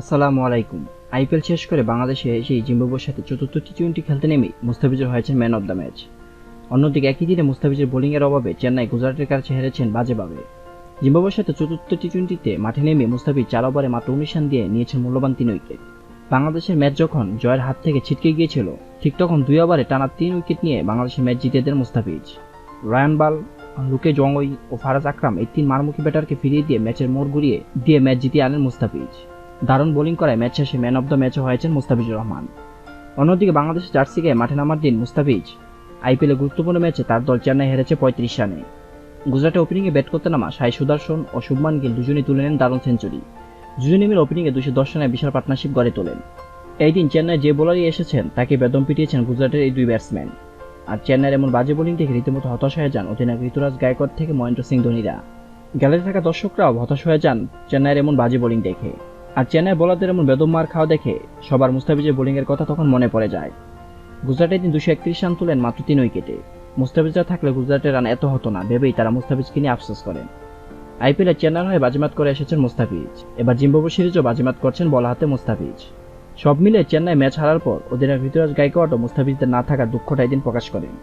আসসালামু আলাইকুম। আইপিএল শেষ করে বাংলাদেশে এসেই জিম্বাবুয়ের সাথে চতুর্থ টি টোয়েন্টি খেলতে নেমে মুস্তাফিজুর হয়েছেন ম্যান অব দ্য ম্যাচ অন্যদিকে একই দিনে মুস্তাফিজের বোলিংয়ের অভাবে চেন্নাই গুজরাটের কাছে হেরেছেন বাজেভাবে। জিম্বাবুয়ের সাথে চতুর্থ টি টোয়েন্টিতে মাঠে নেমে মুস্তাফিজ চার ওভারে মাত্র উনিশ রান দিয়ে নিয়েছেন মূল্যবান তিন উইকেট। বাংলাদেশের ম্যাচ যখন জয়ের হাত থেকে ছিটকে গিয়েছিল, ঠিক তখন দুই ওভারে টানা তিন উইকেট নিয়ে বাংলাদেশের ম্যাচ জিতে দেন মুস্তাফিজ। রায়ান বাল, লুকে জঙ্গই ও ফারাজ আকরাম এই তিন মারমুখী ব্যাটারকে ফিরিয়ে দিয়ে ম্যাচের মোড় ঘুরিয়ে দিয়ে ম্যাচ জিতিয়ে আনেন মুস্তাফিজ। দারুণ বোলিং করায় ম্যাচ শেষে ম্যান অব দ্য ম্যাচও হয়েছেন মুস্তাফিজুর রহমান। অন্যদিকে বাংলাদেশের জার্সি গায়ে মাঠে নামার দিন মুস্তাফিজ আইপিএলে গুরুত্বপূর্ণ ম্যাচে তার দল চেন্নাই হেরেছে পঁয়ত্রিশ রানে। গুজরাটে ওপেনিংয়ে ব্যাট করতে নামা সাই সুদর্শন ও শুভমান গিল দুজনেই তুলে নেন দারুণ সেঞ্চুরি। দুজনে মিলে ওপেনিংয়ে দুশো দশ রানে বিশাল পার্টনারশিপ গড়ে তোলেন। এই দিন চেন্নাই যে বোলারই এসেছেন, তাকে বেদম পিটিয়েছেন গুজরাটের এই দুই ব্যাটসম্যান আর চেন্নাইয়ের এমন বাজে বোলিং দেখে রীতিমতো হতাশ হয়ে যান অধিনায়ক ঋতুরাজ গায়কোয়াড় থেকে মহেন্দ্র সিং ধোনিরা। গ্যালারি থাকা দর্শকরাও হতাশ হয়ে যান চেন্নাইয়ের এমন বাজে বোলিং দেখে। আর চেন্নাই বোলারদের এমন বেদম মার খাওয়া দেখে সবার মুস্তাফিজের বোলিংয়ের কথা তখন মনে পড়ে যায়। গুজরাটের দিন দুশো একত্রিশ রান তুলেন মাত্র তিন উইকেটে। মুস্তাফিজরা থাকলে গুজরাটের রান এত হতো না, ভেবেই তারা মুস্তাফিজকে নিয়ে আফসোস করেন। আইপিএলে চেন্নাই হয়ে বাজিমাত করে এসেছেন মুস্তাফিজ। এবার জিম্বাবু সিরিজও বাজিমাত করছেন বলা হাতে মুস্তাফিজ। সব মিলে চেন্নাই ম্যাচ হারার পর অধিনায়ক ঋতুরাজ গাইকোয়াড়ও মুস্তাফিজদের না থাকার দুঃখটা এদিন প্রকাশ করেন।